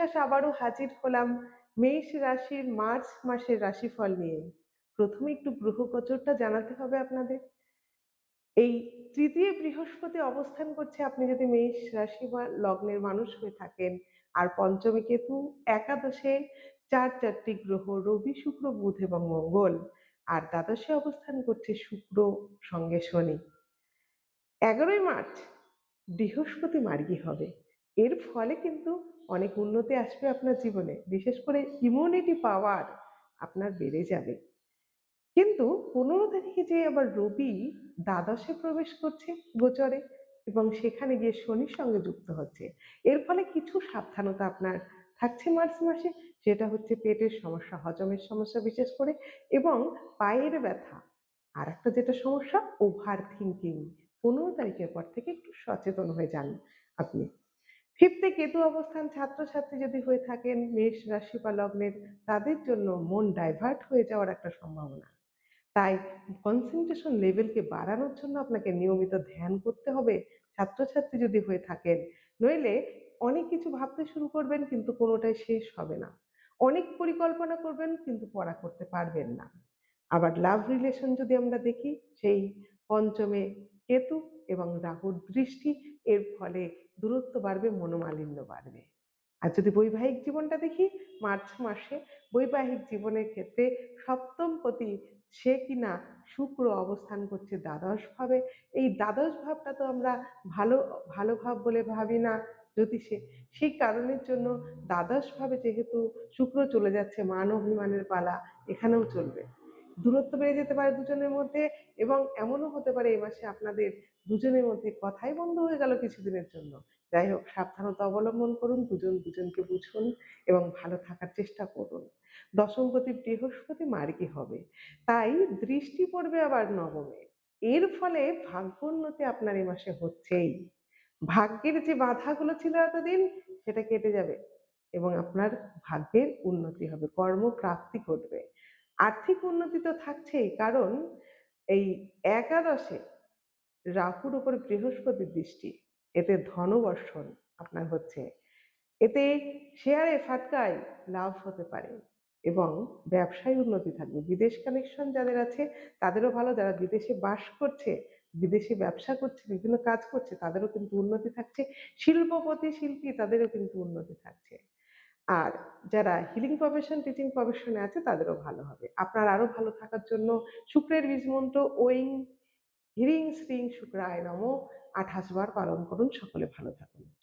বিশ্বাস আবারও হাজির হলাম মেষ রাশির মার্চ মাসের রাশিফল নিয়ে। প্রথমে একটু গ্রহ গোচরটা জানাতে হবে আপনাদের। এই তৃতীয় বৃহস্পতি অবস্থান করছে, আপনি যদি মেষ রাশি বা লগ্নের মানুষ হয়ে থাকেন, আর পঞ্চমী কেতু, একাদশে চার চারটি গ্রহ, রবি, শুক্র, বুধ এবং মঙ্গল, আর দ্বাদশে অবস্থান করছে শুক্র সঙ্গে শনি। এগারোই মার্চ বৃহস্পতি মার্গী হবে। এর ফলে কিন্তু অনেক উন্নতি আসবে আপনার জীবনে। বিশেষ করে ইমিউনিটি পাওয়ার আপনার বেড়ে যাবে। কিন্তু পনেরো তারিখে যে আবার রবি দ্বাদশে প্রবেশ করছে গোচরে এবং সেখানে গিয়ে শনির সঙ্গে যুক্ত হচ্ছে, এর ফলে কিছু সাবধানতা আপনার থাকছে মার্চ মাসে যেটা হচ্ছে পেটের সমস্যা, হজমের সমস্যা বিশেষ করে এবং পায়ের ব্যথা। আর একটা যেটা সমস্যা ওভার থিঙ্কিং পনেরো তারিখের পর থেকে একটু সচেতন হয়ে যান আপনি। ফিফথে কেতু অবস্থান ছাত্রছাত্রী যদি হয়ে থাকেন, মেষ রাশি বা লগ্নের, তাদের জন্য মন ডাইভার্ট হয়ে যাওয়ার একটা সম্ভাবনা। তাই কনসেন্ট্রেশন লেভেলকে বাড়ানোর জন্য আপনাকে নিয়মিত ধ্যান করতে হবে। ছাত্রছাত্রী যদি হয়ে থাকেন, নইলে অনেক কিছু ভাবতে শুরু করবেন কিন্তু কোনোটাই শেষ হবে না। অনেক পরিকল্পনা করবেন কিন্তু পড়া করতে পারবেন না। আবার লাভ রিলেশন যদি আমরা দেখি, সেই পঞ্চমে কেতু এবং রাহুর দৃষ্টি, এর ফলে দূরত্ব বাড়বে, মনোমালিন্য বাড়বে। আর যদি বৈবাহিক জীবনটা দেখি, মার্চ মাসে বৈবাহিক জীবনের ক্ষেত্রে সপ্তম পতি সে কিনা শুক্র অবস্থান করছে দ্বাদশ ভাবে এই দ্বাদশ ভাবটা তো আমরা ভালো ভালো ভাব বলে ভাবি না জ্যোতিষে। সেই কারণের জন্য দ্বাদশ ভাবে যেহেতু শুক্র চলে যাচ্ছে, মান অভিমানের পালা এখানেও চলবে। দূরত্ব বেড়ে যেতে পারে দুজনের মধ্যে এবং এমনও হতে পারে এই মাসে আপনাদের দুজনের মধ্যে কথাই বন্ধ হয়ে গেল কিছুদিনের জন্য। যাই হোক, সাবধানতা অবলম্বন করুন, দুজন দুজনকে বুঝুন এবং ভালো থাকার চেষ্টা করুন। দশমপতি বৃহস্পতি মার্গী হবে? তাই দৃষ্টি পড়বে আবার নবমে। এর ফলে ভাগ্যোন্নতি আপনার এই মাসে হচ্ছেই। ভাগ্যের যে বাধাগুলো ছিল এতদিন, সেটা কেটে যাবে এবং আপনার ভাগ্যের উন্নতি হবে, কর্মপ্রাপ্তি ঘটবে। আর্থিক উন্নতি তো থাকছেই, কারণ এই একাদশে রাহুর উপর বৃহস্পতির দৃষ্টি, এতে ধনবর্ষণ আপনার হচ্ছে। এতে শেয়ারে ফাটকায় লাভ হতে পারে এবং ব্যবসায় উন্নতি থাকবে। বিদেশ কানেকশন যাদের আছে, তাদেরও ভালো। যারা বিদেশে বাস করছে, বিদেশে ব্যবসা করছে, বিভিন্ন কাজ করছে, তাদেরও কিন্তু উন্নতি থাকছে। শিল্পপতি, শিল্পী, তাদেরও কিন্তু উন্নতি থাকছে। আর যারা হিলিং প্রফেশন টিচিং প্রফেশনে আছে, তাদেরও ভালো হবে। আপনার আরও ভালো থাকার জন্য শুক্রের বীজ মন্ত্র, ওইং, হিরিং, শ্রিং, শুক্রায় নম, আঠাশ বার পালন করুন। সকলে ভালো থাকুন।